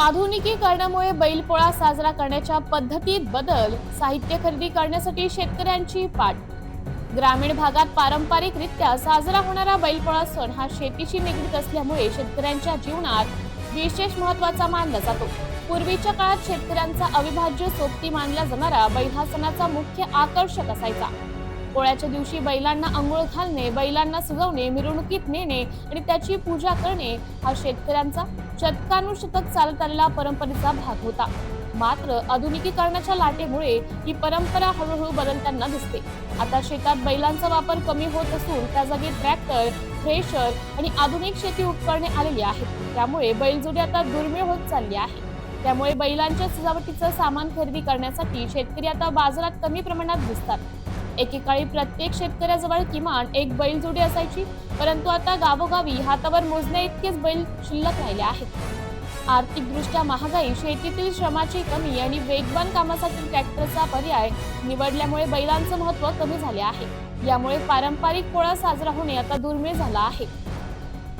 आधुनिकीकरणामुळे बैलपोळा साजरा करण्याच्या पद्धतीत बदल साहित्य खरेदी करण्यासाठी शेतकऱ्यांची पाठ. ग्रामीण भागात पारंपरिकरित्या साजरा होणारा बैलपोळा सण हा शेतीशी निगडीत असल्यामुळे शेतकऱ्यांच्या जीवनात विशेष महत्त्वाचा मानला जातो. पूर्वीच्या काळात शेतकऱ्यांचा अविभाज्य सोबती मानला जाणारा बैल हा सणाचा मुख्य आकर्षक असायचा. पोळ्याच्या दिवशी बैलांना आंघोळ घालणे बैलांना सजवणे मिरवणुकीत नेणे आणि त्याची पूजा करणे हा शेतकऱ्यांचा शतकानुशतक चालत आलेला परंपरेचा भाग होता. मात्र आधुनिकीकरणाच्या लाटेमुळे ही परंपरा हळूहळू बदलताना दिसते. आता शेतात बैलांचा वापर कमी होत असून त्या जागी ट्रॅक्टर थ्रेशर आणि आधुनिक शेती उपकरणे आलेली आहेत. त्यामुळे बैलजोडी आता दुर्मिळ होत चालली आहे. त्यामुळे बैलांच्या सजावटीचं सामान खरेदी करण्यासाठी शेतकरी आता बाजारात कमी प्रमाणात दिसतात. एकेकाळी प्रत्येक शेतकऱ्याजवळ किमान एक बैलजोडी असायची परंतु आता गावोगावी हातावर मोजण्या इतकेच बैल शिल्लक राहिले आहेत. आर्थिकदृष्ट्या महागाई शेतीतील श्रमाची कमी आणि वेगवान कामासाठी ट्रॅक्टरचा पर्याय निवडल्यामुळे बैलांचं महत्त्व कमी झाले आहे. यामुळे पारंपरिक पोळा साजरा होणे आता दुर्मिळ झाला आहे.